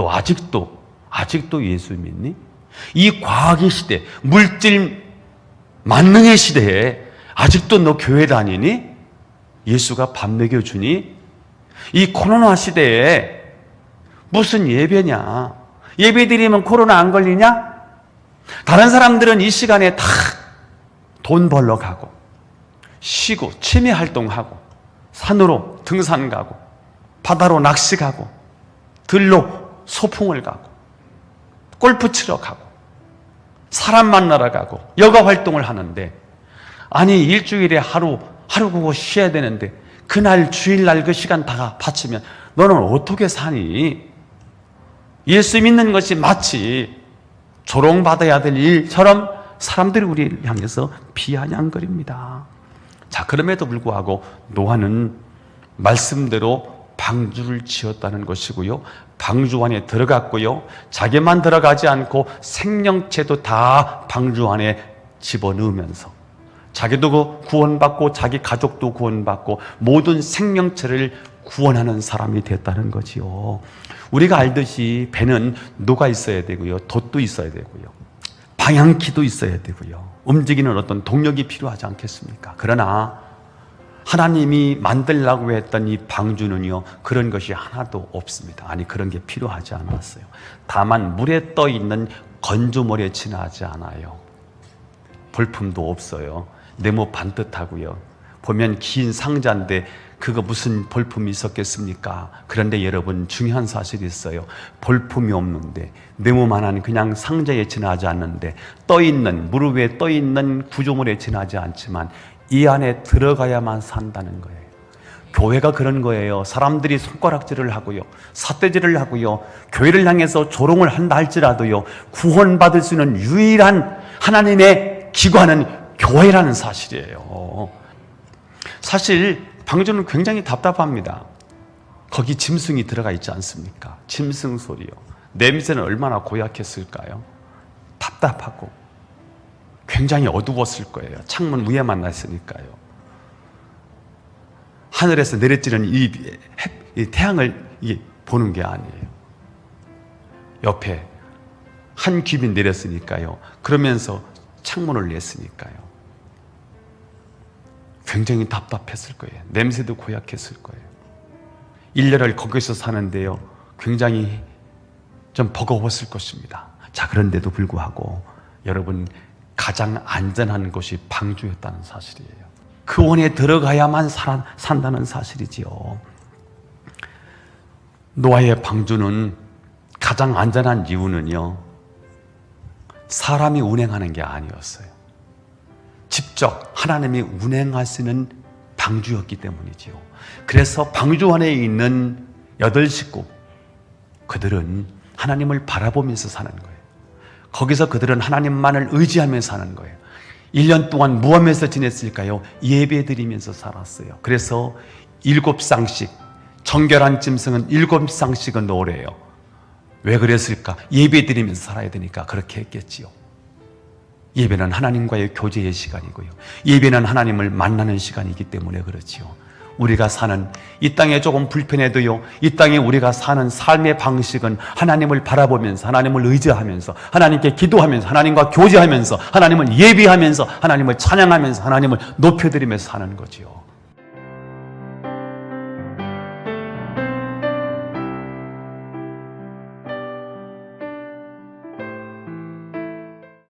너 아직도 아직도 예수 믿니? 이 과학의 시대, 물질 만능의 시대에 아직도 너 교회 다니니? 예수가 밥 먹여 주니? 이 코로나 시대에 무슨 예배냐? 예배 드리면 코로나 안 걸리냐? 다른 사람들은 이 시간에 다 돈 벌러 가고, 쉬고, 취미 활동하고, 산으로 등산 가고, 바다로 낚시 가고, 들로 소풍을 가고, 골프 치러 가고, 사람 만나러 가고, 여가 활동을 하는데, 아니, 일주일에 하루, 하루 그거 쉬어야 되는데, 그날 주일날 그 시간 다 바치면, 너는 어떻게 사니? 예수 믿는 것이 마치 조롱받아야 될 일처럼 사람들이 우리를 향해서 비아냥거립니다. 자, 그럼에도 불구하고 노아는 말씀대로 방주를 지었다는 것이고요. 방주 안에 들어갔고요. 자기만 들어가지 않고 생명체도 다 방주 안에 집어넣으면서 자기도 그 구원받고 자기 가족도 구원받고 모든 생명체를 구원하는 사람이 됐다는 거지요. 우리가 알듯이 배는 누가 있어야 되고요. 돛도 있어야 되고요. 방향키도 있어야 되고요. 움직이는 어떤 동력이 필요하지 않겠습니까? 그러나 하나님이 만들라고 했던 이 방주는요, 그런 것이 하나도 없습니다. 아니, 그런 게 필요하지 않았어요. 다만 물에 떠 있는 건조물에 지나지 않아요. 볼품도 없어요. 네모 반듯하고요. 보면 긴 상자인데 그거 무슨 볼품이 있었겠습니까? 그런데 여러분 중요한 사실이 있어요. 볼품이 없는데 네모만한 그냥 상자에 지나지 않는데 떠 있는 무릎 위에 떠 있는 구조물에 지나지 않지만 이 안에 들어가야만 산다는 거예요. 교회가 그런 거예요. 사람들이 손가락질을 하고요. 삿대질을 하고요. 교회를 향해서 조롱을 한다 할지라도요. 구원받을 수 있는 유일한 하나님의 기관은 교회라는 사실이에요. 사실 방주는 굉장히 답답합니다. 거기 짐승이 들어가 있지 않습니까? 짐승 소리요. 냄새는 얼마나 고약했을까요? 답답하고 굉장히 어두웠을 거예요. 창문 위에만 놨으니까요. 하늘에서 내려지는 이, 태양을 보는 게 아니에요. 옆에 한 깁이 내렸으니까요. 그러면서 창문을 냈으니까요. 굉장히 답답했을 거예요. 냄새도 고약했을 거예요. 1년을 거기서 사는데요. 굉장히 좀 버거웠을 것입니다. 자, 그런데도 불구하고 여러분 가장 안전한 곳이 방주였다는 사실이에요. 그 원에 들어가야만 살 산다는 사실이지요. 노아의 방주는 가장 안전한 이유는요. 사람이 운행하는 게 아니었어요. 직접 하나님이 운행하시는 방주였기 때문이지요. 그래서 방주 안에 있는 여덟 식구 그들은 하나님을 바라보면서 사는 거예요. 거기서 그들은 하나님만을 의지하면서 사는 거예요. 1년 동안 무하면서 지냈을까요? 예배 드리면서 살았어요. 그래서 일곱 쌍씩 정결한 짐승은 일곱 쌍씩은 노래요. 왜 그랬을까? 예배 드리면서 살아야 되니까 그렇게 했겠지요. 예배는 하나님과의 교제의 시간이고요. 예배는 하나님을 만나는 시간이기 때문에 그렇지요. 우리가 사는 이 땅에 조금 불편해도요. 이 땅에 우리가 사는 삶의 방식은 하나님을 바라보면서 하나님을 의지하면서 하나님께 기도하면서 하나님과 교제하면서 하나님을 예비하면서 하나님을 찬양하면서 하나님을 높여드리면서 사는 거지요.